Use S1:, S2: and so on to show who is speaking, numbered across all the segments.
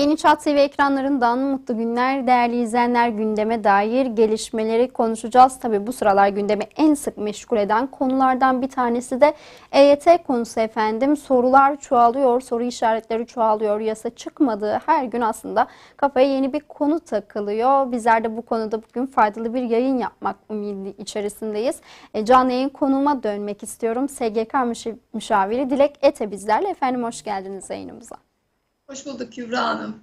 S1: Yeni Çat TV ekranlarından mutlu günler. Değerli izleyenler gündeme dair gelişmeleri konuşacağız. Tabi bu sıralar gündemi en sık meşgul eden konulardan bir tanesi de EYT konusu efendim. Sorular çoğalıyor, soru işaretleri çoğalıyor. Yasa çıkmadığı her gün aslında kafaya yeni bir konu takılıyor. Bizler de bu konuda bugün faydalı bir yayın yapmak umidi içerisindeyiz. E, canlı yayın konuma dönmek istiyorum. SGK müşaviri Dilek Ete bizlerle. Efendim hoş geldiniz yayınımıza.
S2: Hoş bulduk Kübra Hanım.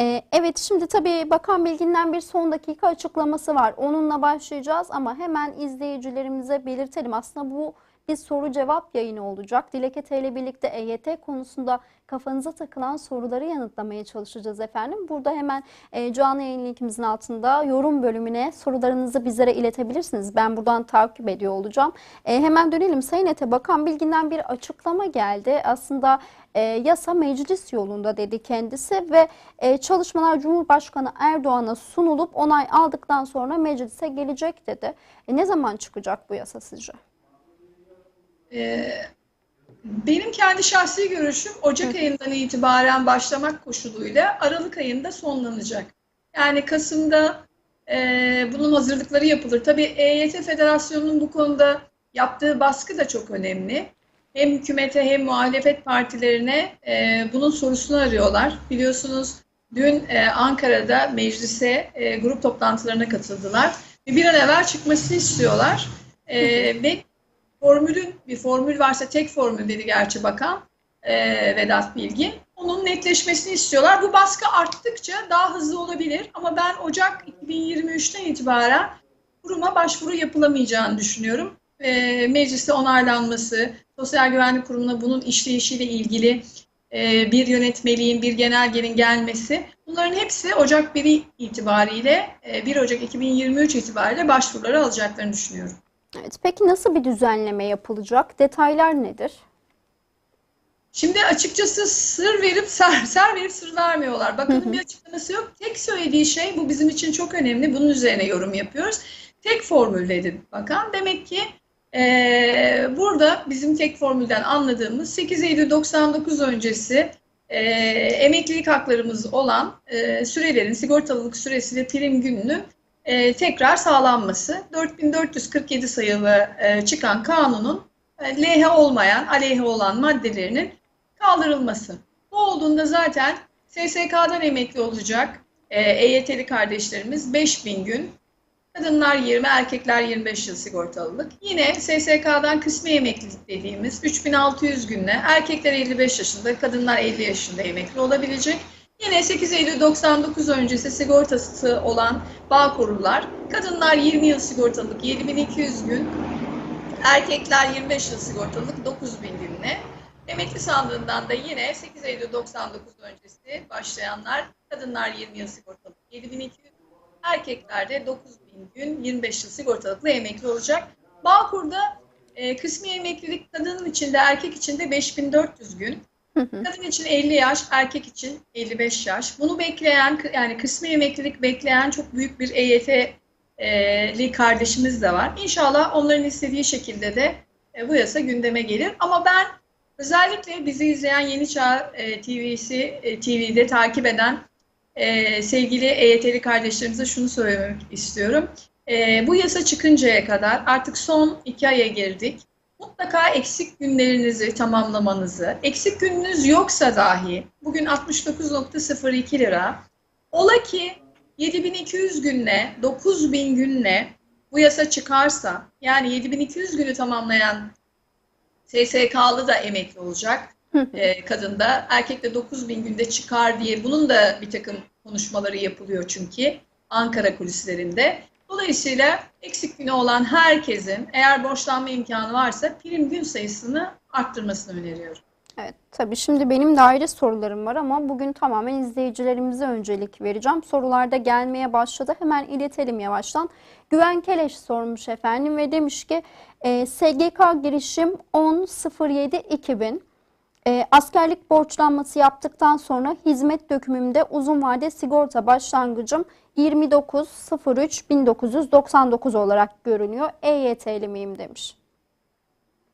S1: Ee, Evet şimdi tabii Bakan Bilgin'den bir son dakika açıklaması var. Onunla başlayacağız ama hemen izleyicilerimize belirtelim. Aslında bu bir soru cevap yayını olacak. Dilek Ete ile birlikte EYT konusunda kafanıza takılan soruları yanıtlamaya çalışacağız efendim. Burada hemen e, canlı yayın linkimizin altında yorum bölümüne sorularınızı bizlere iletebilirsiniz. Ben buradan takip ediyor olacağım. E, hemen dönelim Sayın Ete. Bakan Bilgin'den bir açıklama geldi. Aslında e, yasa meclis yolunda dedi kendisi ve e, çalışmalar Cumhurbaşkanı Erdoğan'a sunulup onay aldıktan sonra meclise gelecek dedi. E, ne zaman çıkacak bu yasa sizce?
S2: Ee, benim kendi şahsi görüşüm Ocak ayından itibaren başlamak koşuluyla Aralık ayında sonlanacak. Yani Kasım'da e, bunun hazırlıkları yapılır. Tabii EYT Federasyonu'nun bu konuda yaptığı baskı da çok önemli. Hem hükümete hem muhalefet partilerine e, bunun sorusunu arıyorlar. Biliyorsunuz dün e, Ankara'da meclise e, grup toplantılarına katıldılar. Bir an evvel çıkmasını istiyorlar. E, ve formülün bir formül varsa tek formül dedi gerçi bakan e, Vedat Bilgin. Onun netleşmesini istiyorlar. Bu baskı arttıkça daha hızlı olabilir ama ben Ocak 2023'ten itibaren kuruma başvuru yapılamayacağını düşünüyorum. E, mecliste onaylanması, Sosyal Güvenlik Kurumu'na bunun işleyişiyle ilgili e, bir yönetmeliğin, bir genelgenin gelmesi bunların hepsi Ocak 1 itibariyle, e, 1 Ocak 2023 itibariyle başvuruları alacaklarını düşünüyorum.
S1: Evet, peki nasıl bir düzenleme yapılacak? Detaylar nedir?
S2: Şimdi açıkçası sır verip ser, ser verip sır vermiyorlar. Bakanın bir açıklaması yok. Tek söylediği şey bu bizim için çok önemli. Bunun üzerine yorum yapıyoruz. Tek formül dedi bakan. Demek ki eee, burada bizim tek formülden anladığımız 8 Eylül 99 öncesi eee, emeklilik haklarımız olan eee, sürelerin sigortalılık süresi ve prim gününün eee, tekrar sağlanması. 4447 sayılı eee, çıkan kanunun e, lehhe olmayan, aleyhe olan maddelerinin kaldırılması. Bu olduğunda zaten SSK'dan emekli olacak e, EYT'li kardeşlerimiz 5000 gün, Kadınlar 20, erkekler 25 yıl sigortalılık. Yine SSK'dan kısmi emeklilik dediğimiz 3600 günle erkekler 55 yaşında, kadınlar 50 yaşında emekli olabilecek. Yine 8 Eylül 99 öncesi sigortası olan bağ Bağkurlular, kadınlar 20 yıl sigortalılık 7200 gün, erkekler 25 yıl sigortalılık 9000 günle. Emekli sandığından da yine 8 Eylül 99 öncesi başlayanlar, kadınlar 20 yıl sigortalılık 7200, erkeklerde 9000 gün 25 yıl sigortalıkla emekli olacak. Bağkur'da e, kısmi emeklilik kadının için de erkek için de 5400 gün. Kadın için 50 yaş, erkek için 55 yaş. Bunu bekleyen, yani kısmi emeklilik bekleyen çok büyük bir EYT'li kardeşimiz de var. İnşallah onların istediği şekilde de e, bu yasa gündeme gelir. Ama ben özellikle bizi izleyen Yeni Çağ e, TV'si, e, TV'de takip eden e, sevgili EYT'li kardeşlerimize şunu söylemek istiyorum. E, bu yasa çıkıncaya kadar artık son iki aya girdik. Mutlaka eksik günlerinizi tamamlamanızı, eksik gününüz yoksa dahi bugün 69.02 lira, ola ki 7200 günle, 9000 günle bu yasa çıkarsa, yani 7200 günü tamamlayan SSK'lı da emekli olacak e, kadında. Erkek de 9000 günde çıkar diye bunun da bir takım konuşmaları yapılıyor çünkü Ankara kulislerinde. Dolayısıyla eksik günü olan herkesin eğer borçlanma imkanı varsa prim gün sayısını arttırmasını öneriyorum.
S1: Evet, tabii şimdi benim de ayrı sorularım var ama bugün tamamen izleyicilerimize öncelik vereceğim. Sorular da gelmeye başladı. Hemen iletelim yavaştan. Güven Keleş sormuş efendim ve demiş ki e, SGK girişim 10.07.2000 e, askerlik borçlanması yaptıktan sonra hizmet dökümümde uzun vade sigorta başlangıcım 29.03.1999 olarak görünüyor. EYT'li miyim demiş.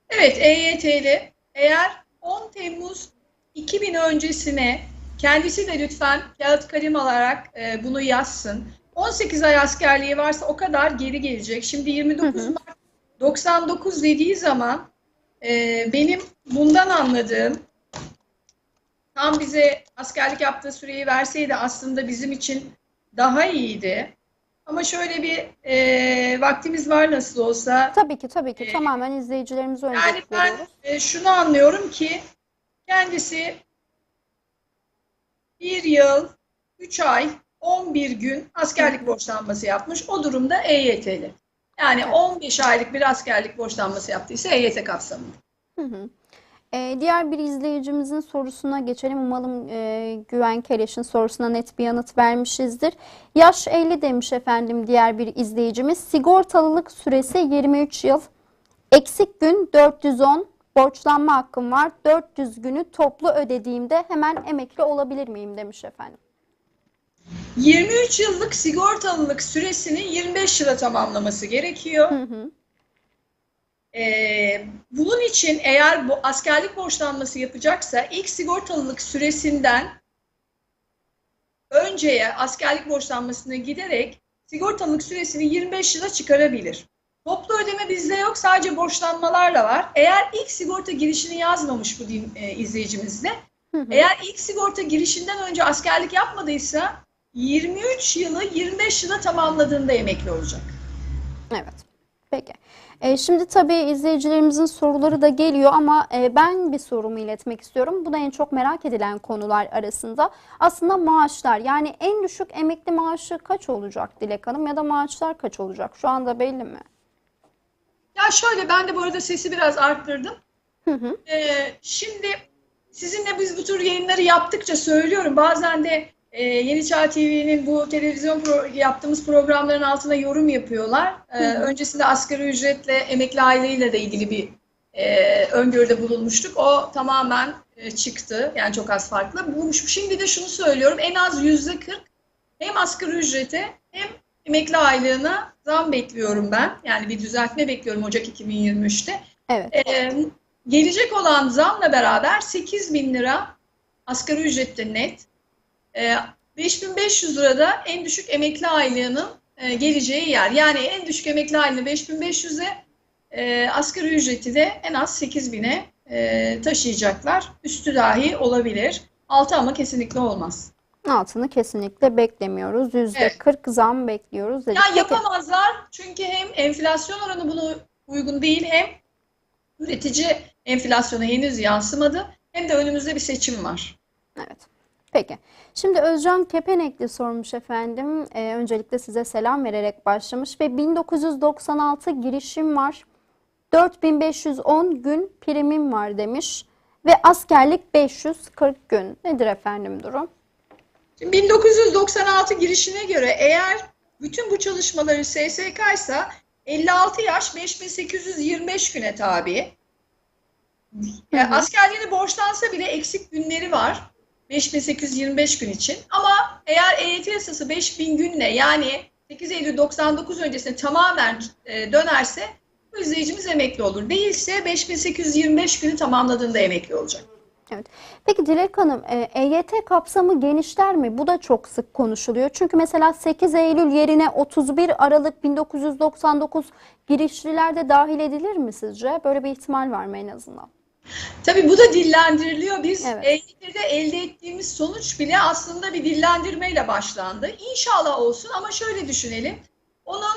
S2: Evet EYT'li eğer 10 Temmuz 2000 öncesine kendisi de lütfen kağıt kalem alarak e, bunu yazsın. 18 ay askerliği varsa o kadar geri gelecek. Şimdi 29
S1: Hı hı.
S2: Mart 99 dediği zaman e, benim bundan anladığım tam bize askerlik yaptığı süreyi verseydi aslında bizim için daha iyiydi. Ama şöyle bir e, vaktimiz var nasıl olsa.
S1: Tabii ki tabii ki
S2: Ee,
S1: tamamen izleyicilerimize
S2: Yani
S1: öncelik
S2: ben
S1: veriyoruz.
S2: e, şunu anlıyorum ki kendisi bir yıl, üç ay, 11 gün askerlik borçlanması yapmış. O durumda EYT'li. Yani
S1: Evet.
S2: 15 aylık bir askerlik borçlanması yaptıysa EYT kapsamında.
S1: Hı hı. Ee, diğer bir izleyicimizin sorusuna geçelim. Umalım e, Güven Keleş'in sorusuna net bir yanıt vermişizdir. Yaş 50 demiş efendim diğer bir izleyicimiz. Sigortalılık süresi 23 yıl. Eksik gün 410. Borçlanma hakkım var. 400 günü toplu ödediğimde hemen emekli olabilir miyim demiş efendim.
S2: 23 yıllık sigortalılık süresini 25 yıla tamamlaması gerekiyor.
S1: Hı hı.
S2: Ee, bunun için eğer bu askerlik borçlanması yapacaksa ilk sigortalılık süresinden önceye askerlik borçlanmasına giderek sigortalılık süresini 25 yıla çıkarabilir. Toplu ödeme bizde yok, sadece borçlanmalarla var. Eğer ilk sigorta girişini yazmamış bu din, e, izleyicimiz de,
S1: Hı hı.
S2: eğer ilk sigorta girişinden önce askerlik yapmadıysa 23 yılı 25 yıla tamamladığında emekli olacak.
S1: Evet. Peki. E, şimdi tabii izleyicilerimizin soruları da geliyor ama e, ben bir sorumu iletmek istiyorum. Bu da en çok merak edilen konular arasında. Aslında maaşlar yani en düşük emekli maaşı kaç olacak Dilek Hanım ya da maaşlar kaç olacak? Şu anda belli mi?
S2: Ya şöyle ben de bu arada sesi biraz arttırdım.
S1: Hı hı.
S2: Ee, şimdi sizinle biz bu tür yayınları yaptıkça söylüyorum. Bazen de e, Yeni Çağ TV'nin bu televizyon pro- yaptığımız programların altına yorum yapıyorlar.
S1: Hı hı.
S2: öncesinde asgari ücretle emekli aileyle de ilgili bir e, öngörüde bulunmuştuk. O tamamen e, çıktı. Yani çok az farklı. Bu, şimdi de şunu söylüyorum. En az yüzde 40 hem asgari ücrete hem emekli aylığına zam bekliyorum ben. Yani bir düzeltme bekliyorum Ocak 2023'te.
S1: Evet.
S2: Ee, gelecek olan zamla beraber 8 bin lira asgari ücrette net, e, 5500 lira da en düşük emekli aylığının e, geleceği yer. Yani en düşük emekli aylığını 5500'e, e, asgari ücreti de en az 8000'e e, taşıyacaklar. Üstü dahi olabilir. Altı ama kesinlikle olmaz.
S1: Altını kesinlikle beklemiyoruz.
S2: Evet.
S1: %40 zam bekliyoruz dedik.
S2: Ya yapamazlar çünkü hem enflasyon oranı bunu uygun değil hem üretici enflasyona henüz yansımadı hem de önümüzde bir seçim var.
S1: Evet. Peki. Şimdi Özcan Kepenekli sormuş efendim. Ee, öncelikle size selam vererek başlamış ve 1996 girişim var. 4510 gün primim var demiş ve askerlik 540 gün. Nedir efendim durum?
S2: Şimdi 1996 girişine göre eğer bütün bu çalışmaları SSK ise 56 yaş 5825 güne tabi. Yani askerliğini borçlansa bile eksik günleri var. 5825 gün için. Ama eğer EYT yasası 5000 günle yani 8 Eylül 99 öncesine tamamen e, dönerse bu izleyicimiz emekli olur. Değilse 5825 günü tamamladığında emekli olacak.
S1: Peki Dilek Hanım, e, EYT kapsamı genişler mi? Bu da çok sık konuşuluyor. Çünkü mesela 8 Eylül yerine 31 Aralık 1999 girişliler de dahil edilir mi sizce? Böyle bir ihtimal var mı en azından?
S2: Tabii bu da dillendiriliyor. Biz
S1: Evet.
S2: EYT'de elde ettiğimiz sonuç bile aslında bir dillendirmeyle başlandı. İnşallah olsun ama şöyle düşünelim. Onun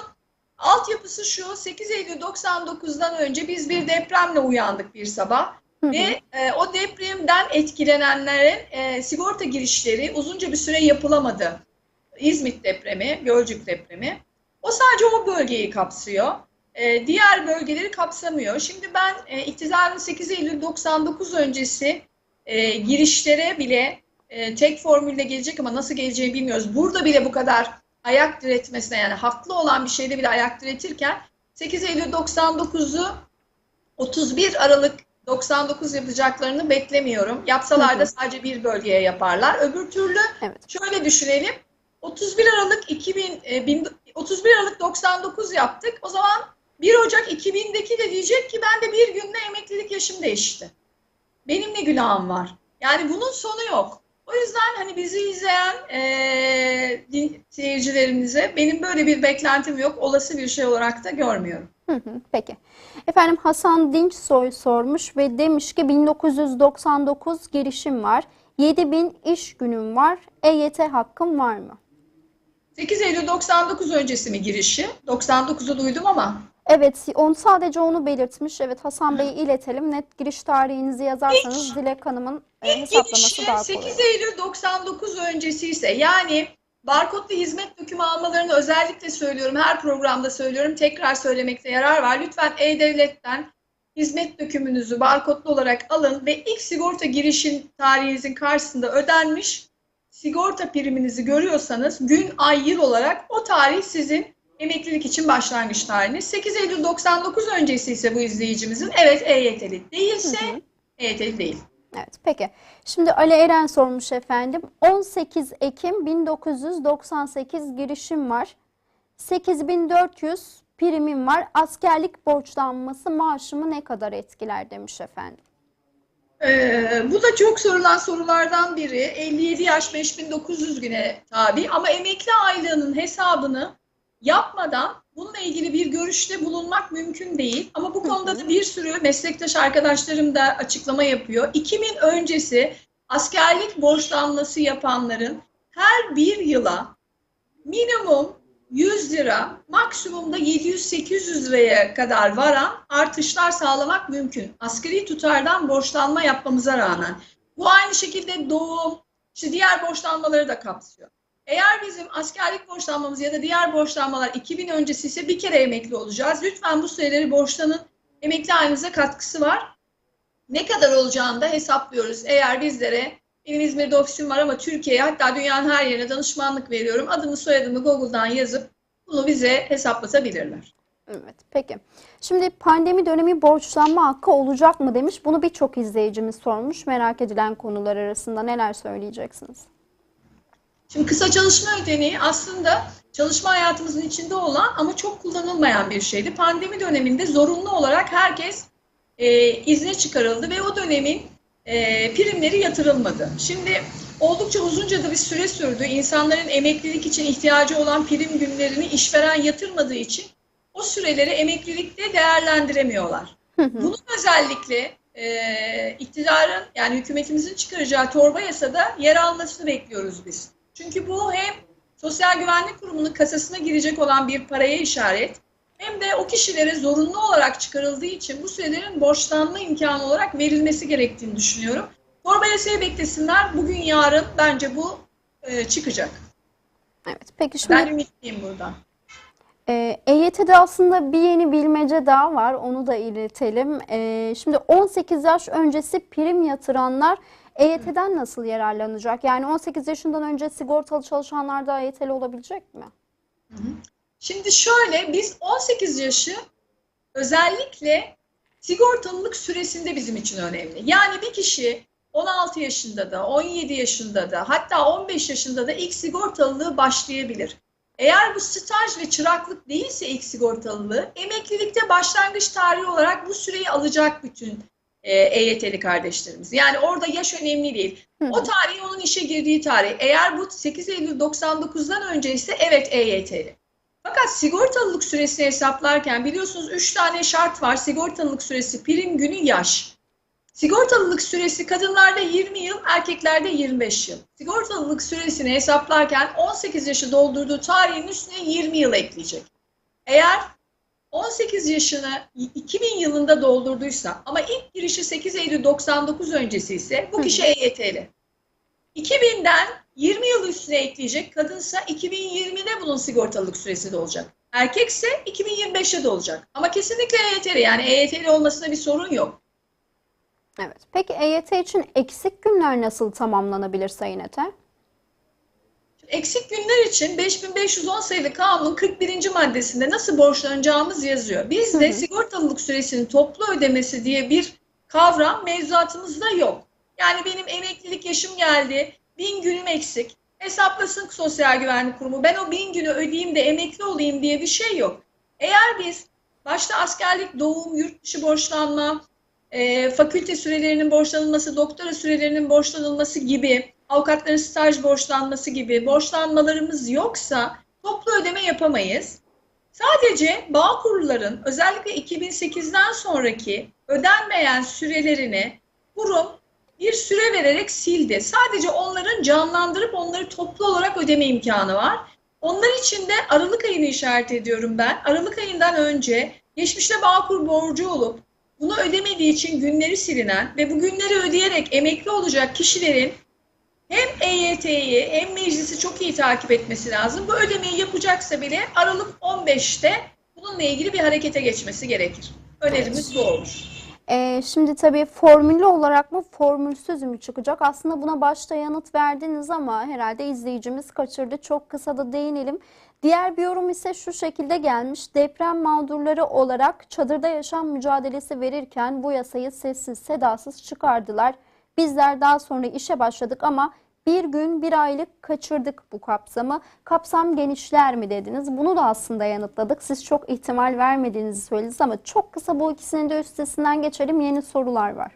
S2: altyapısı şu, 8 Eylül 99'dan önce biz bir depremle uyandık bir sabah.
S1: Hı hı.
S2: Ve e, o depremden etkilenenlerin e, sigorta girişleri uzunca bir süre yapılamadı. İzmit depremi, Gölcük depremi. O sadece o bölgeyi kapsıyor. E, diğer bölgeleri kapsamıyor. Şimdi ben e, iktidarın 8 Eylül 99 öncesi e, girişlere bile e, tek formülle gelecek ama nasıl geleceğini bilmiyoruz. Burada bile bu kadar ayak diretmesine yani haklı olan bir şeyde bile ayak diretirken 8 Eylül 99'u 31 Aralık 99 yapacaklarını beklemiyorum. Yapsalar da sadece bir bölgeye yaparlar. Öbür türlü
S1: Evet.
S2: şöyle düşünelim. 31 Aralık 2000 e, bin- 31 Aralık 99 yaptık. O zaman 1 Ocak 2000'deki de diyecek ki ben de bir günde emeklilik yaşım değişti. Benim ne günahım var? Yani bunun sonu yok. O yüzden hani bizi izleyen din- seyircilerimize benim böyle bir beklentim yok. Olası bir şey olarak da görmüyorum.
S1: Hı hı, Peki. Efendim Hasan Dinçsoy sormuş ve demiş ki 1999 girişim var. 7000 iş günüm var. EYT hakkım var mı?
S2: 8 Eylül 99 öncesi mi girişi? 99'u duydum ama
S1: Evet, onu sadece onu belirtmiş. Evet, Hasan Bey'i iletelim. Net giriş tarihinizi yazarsanız Dilek Hanım'ın e,
S2: İlk
S1: hesaplaması daha
S2: 8
S1: kolay.
S2: Eylül 99 öncesi ise yani barkodlu hizmet dökümü almalarını özellikle söylüyorum. Her programda söylüyorum. Tekrar söylemekte yarar var. Lütfen E-Devlet'ten hizmet dökümünüzü barkodlu olarak alın ve ilk sigorta girişin tarihinizin karşısında ödenmiş sigorta priminizi görüyorsanız gün, ay, yıl olarak o tarih sizin emeklilik için başlangıç tarihiniz. 8 Eylül 99 öncesi ise bu izleyicimizin evet EYT'li değilse
S1: Hı hı.
S2: EYT'li değil.
S1: Evet, peki. Şimdi Ali Eren sormuş efendim. 18 Ekim 1998 girişim var. 8400 primim var. Askerlik borçlanması maaşımı ne kadar etkiler demiş efendim.
S2: Ee, bu da çok sorulan sorulardan biri. 57 yaş 5900 güne tabi ama emekli aylığının hesabını yapmadan bununla ilgili bir görüşte bulunmak mümkün değil. Ama bu konuda da bir sürü meslektaş arkadaşlarım da açıklama yapıyor. 2000 öncesi askerlik borçlanması yapanların her bir yıla minimum 100 lira, maksimumda 700-800 liraya kadar varan artışlar sağlamak mümkün. Asgari tutardan borçlanma yapmamıza rağmen. Bu aynı şekilde doğum, işte diğer borçlanmaları da kapsıyor. Eğer bizim askerlik borçlanmamız ya da diğer borçlanmalar 2000 öncesi ise bir kere emekli olacağız. Lütfen bu süreleri borçlanın. Emekli halinize katkısı var. Ne kadar olacağını da hesaplıyoruz. Eğer bizlere benim İzmir'de ofisim var ama Türkiye'ye hatta dünyanın her yerine danışmanlık veriyorum. Adımı soyadımı Google'dan yazıp bunu bize hesaplatabilirler.
S1: Evet, peki. Şimdi pandemi dönemi borçlanma hakkı olacak mı demiş. Bunu birçok izleyicimiz sormuş. Merak edilen konular arasında neler söyleyeceksiniz?
S2: Şimdi kısa çalışma ödeneği aslında çalışma hayatımızın içinde olan ama çok kullanılmayan bir şeydi. Pandemi döneminde zorunlu olarak herkes e, izne çıkarıldı ve o dönemin e, primleri yatırılmadı. Şimdi oldukça uzunca da bir süre sürdü. İnsanların emeklilik için ihtiyacı olan prim günlerini işveren yatırmadığı için o süreleri emeklilikte değerlendiremiyorlar. Bunun özellikle e, iktidarın yani hükümetimizin çıkaracağı torba yasada yer almasını bekliyoruz biz. Çünkü bu hem Sosyal Güvenlik Kurumu'nun kasasına girecek olan bir paraya işaret hem de o kişilere zorunlu olarak çıkarıldığı için bu sürelerin borçlanma imkanı olarak verilmesi gerektiğini düşünüyorum. Torba yasayı beklesinler. Bugün yarın bence bu e, çıkacak.
S1: Evet, peki şimdi
S2: Ben ümitliyim buradan.
S1: e, EYT'de aslında bir yeni bilmece daha var. Onu da iletelim. E, şimdi 18 yaş öncesi prim yatıranlar EYT'den nasıl yararlanacak? Yani 18 yaşından önce sigortalı çalışanlar da EYT'li olabilecek mi?
S2: Şimdi şöyle biz 18 yaşı özellikle sigortalılık süresinde bizim için önemli. Yani bir kişi 16 yaşında da, 17 yaşında da, hatta 15 yaşında da ilk sigortalılığı başlayabilir. Eğer bu staj ve çıraklık değilse ilk sigortalılığı, emeklilikte başlangıç tarihi olarak bu süreyi alacak bütün e, EYT'li kardeşlerimiz. Yani orada yaş önemli değil. O tarih onun işe girdiği tarih. Eğer bu 8 Eylül 99'dan önce ise evet EYT'li. Fakat sigortalılık süresini hesaplarken biliyorsunuz 3 tane şart var. Sigortalılık süresi, prim günü, yaş. Sigortalılık süresi kadınlarda 20 yıl, erkeklerde 25 yıl. Sigortalılık süresini hesaplarken 18 yaşı doldurduğu tarihin üstüne 20 yıl ekleyecek. Eğer 18 yaşını 2000 yılında doldurduysa ama ilk girişi 8 Eylül 99 öncesi ise bu kişi EYT'li. 2000'den 20 yıl üstüne ekleyecek. Kadınsa 2020'de bunun sigortalılık süresi de olacak. Erkekse 2025'te de olacak. Ama kesinlikle EYT'li yani EYT'li olmasında bir sorun yok.
S1: Evet. Peki EYT için eksik günler nasıl tamamlanabilir Sayın Ete?
S2: Eksik günler için 5510 sayılı kanunun 41. maddesinde nasıl borçlanacağımız yazıyor. Bizde
S1: Hı hı.
S2: sigortalılık süresinin toplu ödemesi diye bir kavram mevzuatımızda yok. Yani benim emeklilik yaşım geldi, bin günüm eksik. Hesaplasın Sosyal Güvenlik Kurumu. Ben o bin günü ödeyeyim de emekli olayım diye bir şey yok. Eğer biz başta askerlik, doğum, yurt dışı borçlanma, e, fakülte sürelerinin borçlanılması, doktora sürelerinin borçlanılması gibi avukatların staj borçlanması gibi borçlanmalarımız yoksa toplu ödeme yapamayız. Sadece Bağkurluların özellikle 2008'den sonraki ödenmeyen sürelerini kurum bir süre vererek sildi. Sadece onların canlandırıp onları toplu olarak ödeme imkanı var. Onlar için de Aralık ayını işaret ediyorum ben. Aralık ayından önce geçmişte Bağkur borcu olup bunu ödemediği için günleri silinen ve bu günleri ödeyerek emekli olacak kişilerin hem EYT'yi hem meclisi çok iyi takip etmesi lazım. Bu ödemeyi yapacaksa bile Aralık 15'te bununla ilgili bir harekete geçmesi gerekir. Önerimiz bu olur.
S1: Ee, şimdi tabii formüllü olarak mı formülsüz mü çıkacak? Aslında buna başta yanıt verdiniz ama herhalde izleyicimiz kaçırdı. Çok kısa da değinelim. Diğer bir yorum ise şu şekilde gelmiş. Deprem mağdurları olarak çadırda yaşam mücadelesi verirken bu yasayı sessiz sedasız çıkardılar. Bizler daha sonra işe başladık ama bir gün bir aylık kaçırdık bu kapsamı. Kapsam genişler mi dediniz? Bunu da aslında yanıtladık. Siz çok ihtimal vermediğinizi söylediniz ama çok kısa bu ikisinin de üstesinden geçelim. Yeni sorular var.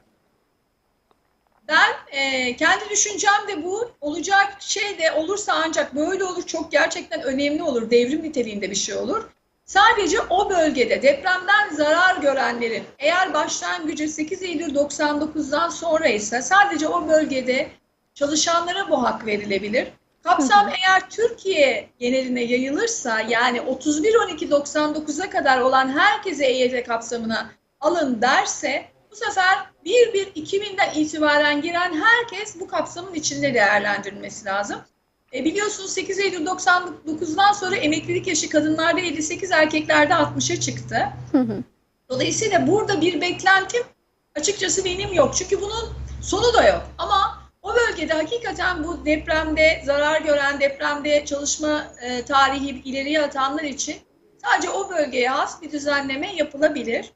S2: Ben e, kendi düşüncem de bu. Olacak şey de olursa ancak böyle olur. Çok gerçekten önemli olur. Devrim niteliğinde bir şey olur. Sadece o bölgede depremden zarar görenlerin eğer başlangıcı 8 Eylül 99'dan sonra ise sadece o bölgede çalışanlara bu hak verilebilir. Kapsam eğer Türkiye geneline yayılırsa yani 31-12-99'a kadar olan herkese EYT kapsamına alın derse bu sefer 1-1-2000'den itibaren giren herkes bu kapsamın içinde değerlendirilmesi lazım. E biliyorsunuz 8 Eylül 99'dan sonra emeklilik yaşı kadınlarda 58, erkeklerde 60'a çıktı.
S1: Hı hı.
S2: Dolayısıyla burada bir beklentim açıkçası benim yok. Çünkü bunun sonu da yok. Ama o bölgede hakikaten bu depremde zarar gören, depremde çalışma e, tarihi ileriye atanlar için sadece o bölgeye has bir düzenleme yapılabilir.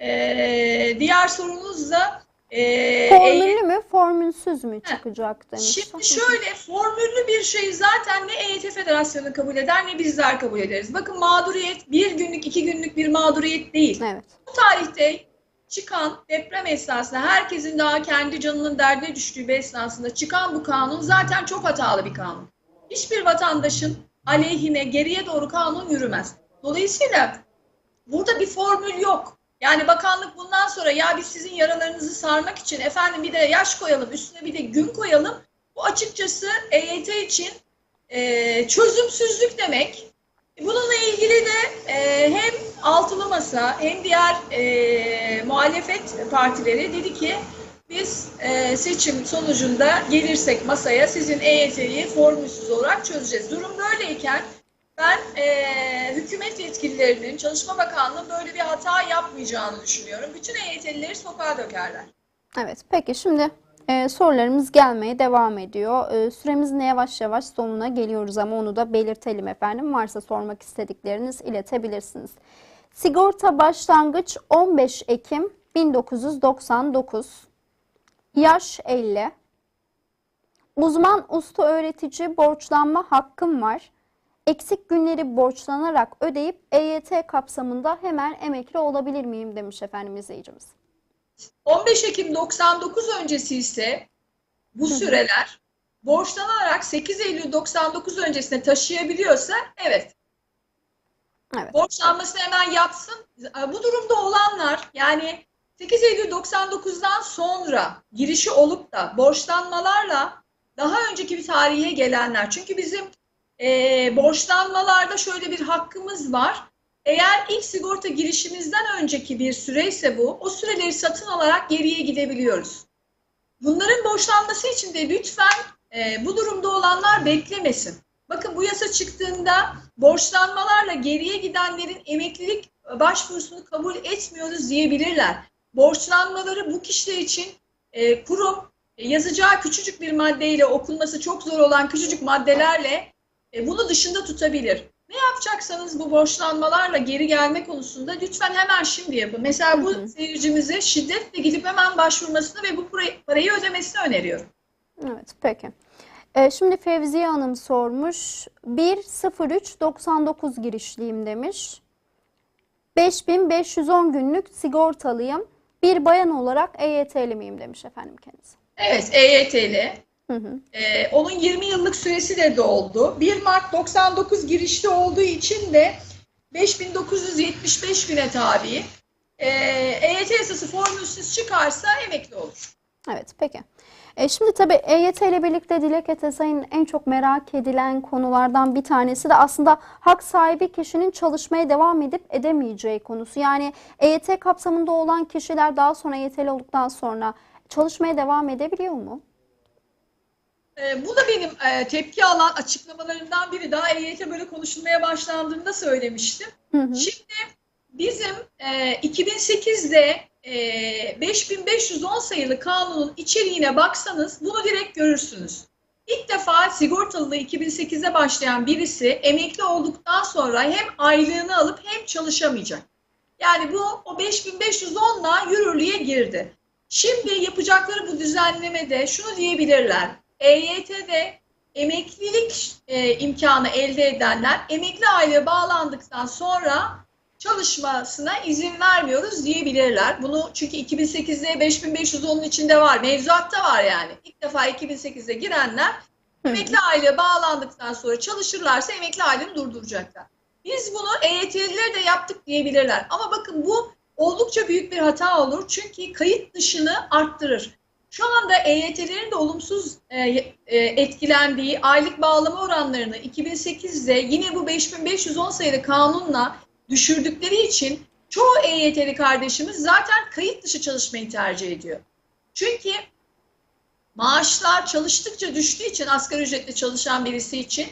S2: E, diğer sorunuz da e,
S1: Formüllü mü, formülsüz mü çıkacak demiş.
S2: Şimdi şöyle formüllü bir şeyi zaten ne EYT Federasyonu kabul eder ne bizler kabul ederiz. Bakın mağduriyet bir günlük iki günlük bir mağduriyet değil.
S1: Evet.
S2: Bu tarihte çıkan deprem esnasında herkesin daha kendi canının derdine düştüğü bir esnasında çıkan bu kanun zaten çok hatalı bir kanun. Hiçbir vatandaşın aleyhine geriye doğru kanun yürümez. Dolayısıyla burada bir formül yok. Yani bakanlık bundan sonra ya biz sizin yaralarınızı sarmak için efendim bir de yaş koyalım üstüne bir de gün koyalım. Bu açıkçası EYT için e, çözümsüzlük demek. Bununla ilgili de e, hem altılı masa hem diğer e, muhalefet partileri dedi ki biz e, seçim sonucunda gelirsek masaya sizin EYT'yi formülsüz olarak çözeceğiz. Durum böyleyken ben e, hükümet yetkililerinin, Çalışma Bakanlığı'nın böyle bir hata yapmayacağını düşünüyorum. Bütün EYT'lileri sokağa dökerler.
S1: Evet, peki şimdi e, sorularımız gelmeye devam ediyor. E, süremizin yavaş yavaş sonuna geliyoruz ama onu da belirtelim efendim. Varsa sormak istedikleriniz iletebilirsiniz. Sigorta başlangıç 15 Ekim 1999. Yaş 50. Uzman usta öğretici borçlanma hakkım var. Eksik günleri borçlanarak ödeyip EYT kapsamında hemen emekli olabilir miyim demiş efendim izleyicimiz.
S2: 15 Ekim 99 öncesi ise bu süreler borçlanarak 8 Eylül 99 öncesine taşıyabiliyorsa evet
S1: Evet.
S2: borçlanmasını hemen yapsın. Bu durumda olanlar yani 8 Eylül 99'dan sonra girişi olup da borçlanmalarla daha önceki bir tarihe gelenler. Çünkü bizim e, borçlanmalarda şöyle bir hakkımız var. Eğer ilk sigorta girişimizden önceki bir süreyse bu, o süreleri satın alarak geriye gidebiliyoruz. Bunların borçlanması için de lütfen e, bu durumda olanlar beklemesin. Bakın bu yasa çıktığında borçlanmalarla geriye gidenlerin emeklilik başvurusunu kabul etmiyoruz diyebilirler. Borçlanmaları bu kişiler için e, kurum e, yazacağı küçücük bir maddeyle okunması çok zor olan küçücük maddelerle e, bunu dışında tutabilir. Ne yapacaksanız bu borçlanmalarla geri gelme konusunda lütfen hemen şimdi yapın. Mesela bu
S1: Hı hı.
S2: seyircimize şiddetle gidip hemen başvurmasını ve bu parayı, ödemesini öneriyorum.
S1: Evet, peki. Ee, şimdi Fevziye Hanım sormuş. 1.03.99 girişliyim demiş. 5510 günlük sigortalıyım. Bir bayan olarak EYT'li miyim demiş efendim kendisi.
S2: Evet, EYT'li.
S1: Hı hı.
S2: Ee, onun 20 yıllık süresi de doldu. 1 Mart 99 girişli olduğu için de 5975 güne tabi. Ee, EYT yasası formülsüz çıkarsa emekli olur.
S1: Evet, peki. E, şimdi tabii EYT ile birlikte Dilek Etesay'ın en çok merak edilen konulardan bir tanesi de aslında hak sahibi kişinin çalışmaya devam edip edemeyeceği konusu. Yani EYT kapsamında olan kişiler daha sonra EYT'li olduktan sonra çalışmaya devam edebiliyor mu?
S2: Ee, bu da benim e, tepki alan açıklamalarından biri. Daha EYT böyle konuşulmaya başlandığında söylemiştim.
S1: Hı hı.
S2: Şimdi bizim e, 2008'de e, 5510 sayılı kanunun içeriğine baksanız bunu direkt görürsünüz. İlk defa sigortalılığı 2008'de başlayan birisi emekli olduktan sonra hem aylığını alıp hem çalışamayacak. Yani bu o 5510'la yürürlüğe girdi. Şimdi yapacakları bu düzenlemede şunu diyebilirler. EYT'de emeklilik e, imkanı elde edenler emekli aylığı bağlandıktan sonra çalışmasına izin vermiyoruz diyebilirler. Bunu çünkü 2008'de 5510'un içinde var. Mevzuatta var yani. İlk defa 2008'de girenler emekli aylığı bağlandıktan sonra çalışırlarsa emekli aylığını durduracaklar. Biz bunu EYT'liler de yaptık diyebilirler. Ama bakın bu oldukça büyük bir hata olur. Çünkü kayıt dışını arttırır. Şu anda EYT'lerin de olumsuz e, e, etkilendiği aylık bağlama oranlarını 2008'de yine bu 5510 sayılı kanunla düşürdükleri için çoğu EYT'li kardeşimiz zaten kayıt dışı çalışmayı tercih ediyor. Çünkü maaşlar çalıştıkça düştüğü için asgari ücretle çalışan birisi için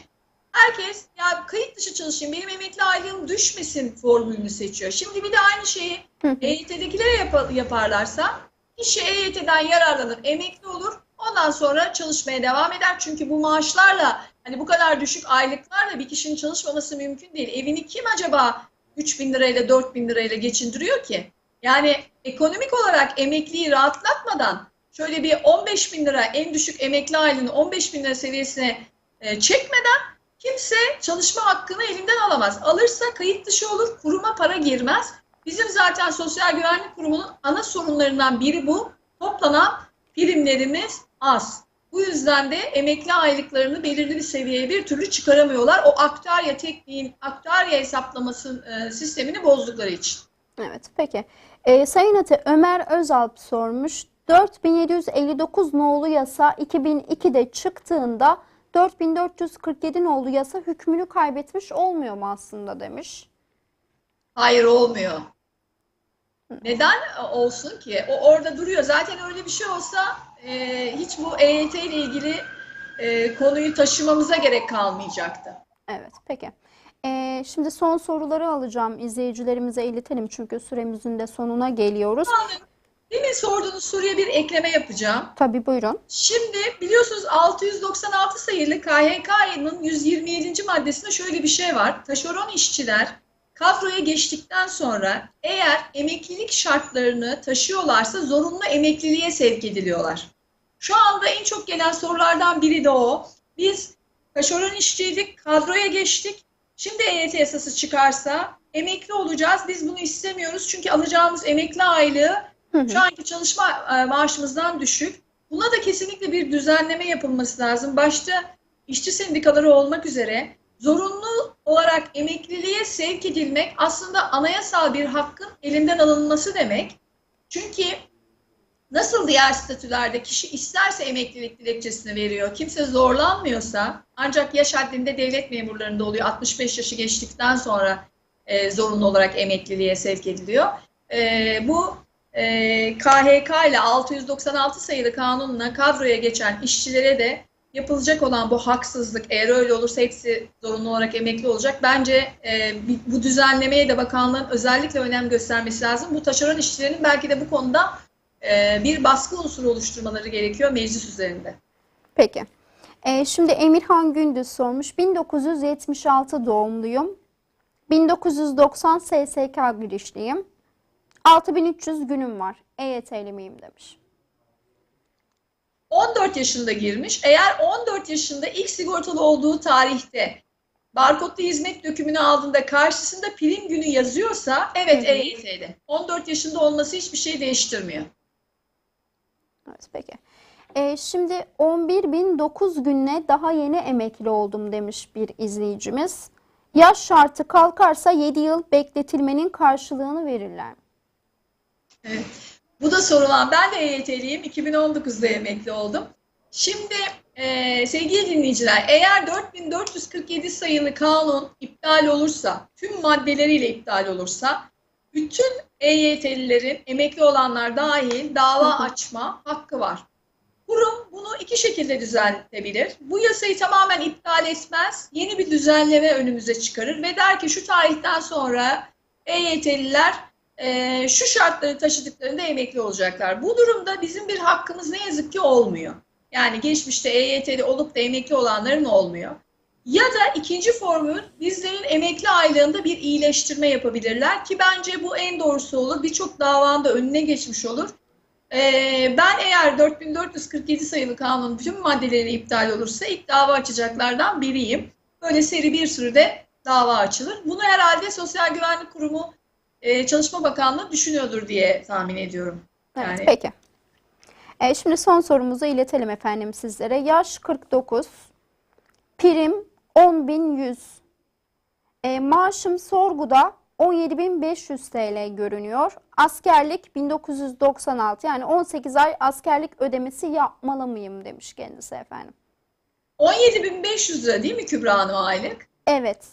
S2: herkes ya kayıt dışı çalışayım benim emekli aylığım düşmesin formülünü seçiyor. Şimdi bir de aynı şeyi. EYT'dekilere yap- yaparlarsa kişi EYT'den yararlanır, emekli olur. Ondan sonra çalışmaya devam eder. Çünkü bu maaşlarla hani bu kadar düşük aylıklarla bir kişinin çalışmaması mümkün değil. Evini kim acaba 3 bin lirayla 4 bin lirayla geçindiriyor ki? Yani ekonomik olarak emekliyi rahatlatmadan şöyle bir 15 bin lira en düşük emekli aylığını 15 bin lira seviyesine e, çekmeden kimse çalışma hakkını elinden alamaz. Alırsa kayıt dışı olur, kuruma para girmez. Bizim zaten Sosyal Güvenlik Kurumu'nun ana sorunlarından biri bu. Toplanan primlerimiz az. Bu yüzden de emekli aylıklarını belirli bir seviyeye bir türlü çıkaramıyorlar. O aktarya tekniğin, aktarya hesaplaması e, sistemini bozdukları için.
S1: Evet, peki. Ee, Sayın Ate, Ömer Özalp sormuş. 4759 nolu yasa 2002'de çıktığında 4447 nolu yasa hükmünü kaybetmiş olmuyor mu aslında demiş.
S2: Hayır olmuyor. Neden olsun ki? O orada duruyor. Zaten öyle bir şey olsa e, hiç bu EYT ile ilgili e, konuyu taşımamıza gerek kalmayacaktı.
S1: Evet, peki. Ee, şimdi son soruları alacağım. İzleyicilerimize iletelim çünkü süremizin de sonuna geliyoruz.
S2: Demin sorduğunuz soruya bir ekleme yapacağım.
S1: Tabii buyurun.
S2: Şimdi biliyorsunuz 696 sayılı KHK'nın 127. maddesinde şöyle bir şey var. Taşeron işçiler kadroya geçtikten sonra eğer emeklilik şartlarını taşıyorlarsa zorunlu emekliliğe sevk ediliyorlar. Şu anda en çok gelen sorulardan biri de o. Biz taşeron işçiydik, kadroya geçtik. Şimdi EYT yasası çıkarsa emekli olacağız. Biz bunu istemiyoruz çünkü alacağımız emekli aylığı
S1: Hı hı.
S2: şu anki çalışma e, maaşımızdan düşük. Buna da kesinlikle bir düzenleme yapılması lazım. Başta işçi sendikaları olmak üzere zorunlu olarak emekliliğe sevk edilmek aslında anayasal bir hakkın elinden alınması demek. Çünkü nasıl diğer statülerde kişi isterse emeklilik dilekçesini veriyor, kimse zorlanmıyorsa ancak yaş haddinde devlet memurlarında oluyor. 65 yaşı geçtikten sonra e, zorunlu olarak emekliliğe sevk ediliyor. E, bu e, KHK ile 696 sayılı kanunla kadroya geçen işçilere de yapılacak olan bu haksızlık eğer öyle olursa hepsi zorunlu olarak emekli olacak. Bence e, bu düzenlemeye de bakanlığın özellikle önem göstermesi lazım. Bu taşeron işçilerin belki de bu konuda e, bir baskı unsuru oluşturmaları gerekiyor meclis üzerinde.
S1: Peki. Ee, şimdi Emirhan Gündüz sormuş. 1976 doğumluyum. 1990 SSK girişliyim. 6300 günüm var. EYT'li miyim demiş.
S2: 14 yaşında girmiş. Eğer 14 yaşında ilk sigortalı olduğu tarihte barkodlu hizmet dökümünü aldığında karşısında prim günü yazıyorsa evet
S1: Hı hı.
S2: EYT'li. 14 yaşında olması hiçbir şey değiştirmiyor.
S1: Evet peki. Ee, şimdi 11.009 günle daha yeni emekli oldum demiş bir izleyicimiz. Yaş şartı kalkarsa 7 yıl bekletilmenin karşılığını verirler.
S2: Evet. Bu da sorulan. Ben de EYT'liyim. 2019'da emekli oldum. Şimdi e, sevgili dinleyiciler, eğer 4447 sayılı kanun iptal olursa, tüm maddeleriyle iptal olursa, bütün EYT'lilerin, emekli olanlar dahil dava açma hakkı var. Kurum bunu iki şekilde düzenleyebilir. Bu yasayı tamamen iptal etmez, yeni bir düzenleme önümüze çıkarır ve der ki şu tarihten sonra EYT'liler e, şu şartları taşıdıklarında emekli olacaklar. Bu durumda bizim bir hakkımız ne yazık ki olmuyor. Yani geçmişte EYT'li olup da emekli olanların olmuyor. Ya da ikinci formül bizlerin emekli aylığında bir iyileştirme yapabilirler ki bence bu en doğrusu olur. Birçok davanda önüne geçmiş olur. Ee, ben eğer 4447 sayılı kanun bütün maddeleri iptal olursa ilk dava açacaklardan biriyim. Böyle seri bir sürü de dava açılır. Bunu herhalde Sosyal Güvenlik Kurumu e, Çalışma Bakanlığı düşünüyordur diye tahmin ediyorum.
S1: Evet,
S2: Yani-
S1: peki. Ee, şimdi son sorumuzu iletelim efendim sizlere. Yaş 49, prim 10.100, Ee, maaşım sorguda 17.500 TL görünüyor. Askerlik 1996 yani 18 ay askerlik ödemesi yapmalı mıyım demiş kendisi efendim.
S2: 17.500 lira değil mi Kübra Hanım aylık?
S1: Evet.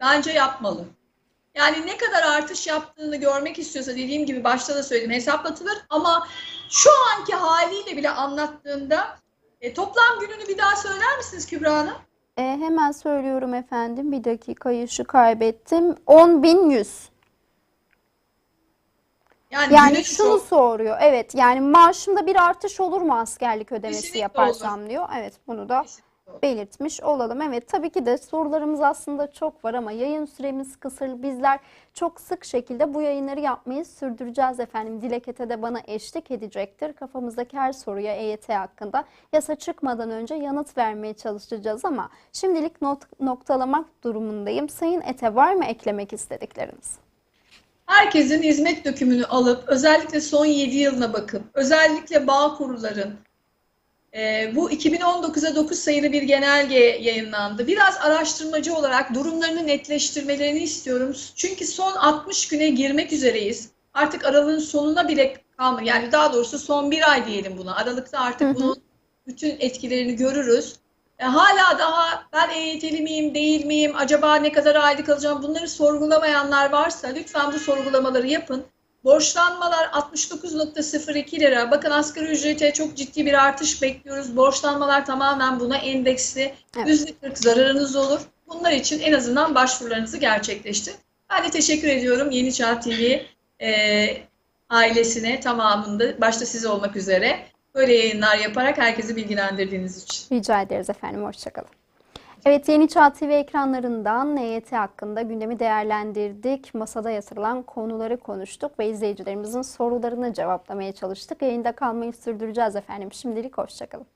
S2: Bence yapmalı. Yani ne kadar artış yaptığını görmek istiyorsa dediğim gibi başta da söyledim hesaplatılır ama şu anki haliyle bile anlattığında e, toplam gününü bir daha söyler misiniz Kübra Hanım?
S1: Ee, hemen söylüyorum efendim. Bir dakika şu kaybettim. 10.100.
S2: Yani,
S1: Yani şunu
S2: çok-
S1: soruyor. Evet yani maaşımda bir artış olur mu askerlik ödemesi
S2: Kesinlikle
S1: yaparsam diyor. Evet bunu da belirtmiş olalım. Evet tabii ki de sorularımız aslında çok var ama yayın süremiz kısır. Bizler çok sık şekilde bu yayınları yapmayı sürdüreceğiz efendim. Dilek Ete de bana eşlik edecektir. Kafamızdaki her soruya EYT hakkında yasa çıkmadan önce yanıt vermeye çalışacağız ama şimdilik not, noktalamak durumundayım. Sayın Ete var mı eklemek istedikleriniz?
S2: Herkesin hizmet dökümünü alıp özellikle son 7 yılına bakıp özellikle bağ kuruların e, bu 2019'a 9 sayılı bir genelge yayınlandı. Biraz araştırmacı olarak durumlarını netleştirmelerini istiyorum. Çünkü son 60 güne girmek üzereyiz. Artık aralığın sonuna bile kalmadı. Yani daha doğrusu son bir ay diyelim buna. Aralıkta artık
S1: Hı hı.
S2: bunun bütün etkilerini görürüz. E, hala daha ben EYT'li miyim, değil miyim, acaba ne kadar aylık alacağım bunları sorgulamayanlar varsa lütfen bu sorgulamaları yapın. Borçlanmalar 69.02 lira. Bakın asgari ücrete çok ciddi bir artış bekliyoruz. Borçlanmalar tamamen buna endeksli.
S1: Evet.
S2: %40 zararınız olur. Bunlar için en azından başvurularınızı gerçekleştirin. Ben de teşekkür ediyorum Yeni Çağ TV e, ailesine tamamında, başta siz olmak üzere böyle yayınlar yaparak herkesi bilgilendirdiğiniz için.
S1: Rica ederiz efendim. Hoşçakalın. Evet Yeni Çağ TV ekranlarından NYT hakkında gündemi değerlendirdik. Masada yatırılan konuları konuştuk ve izleyicilerimizin sorularını cevaplamaya çalıştık. Yayında kalmayı sürdüreceğiz efendim. Şimdilik hoşçakalın.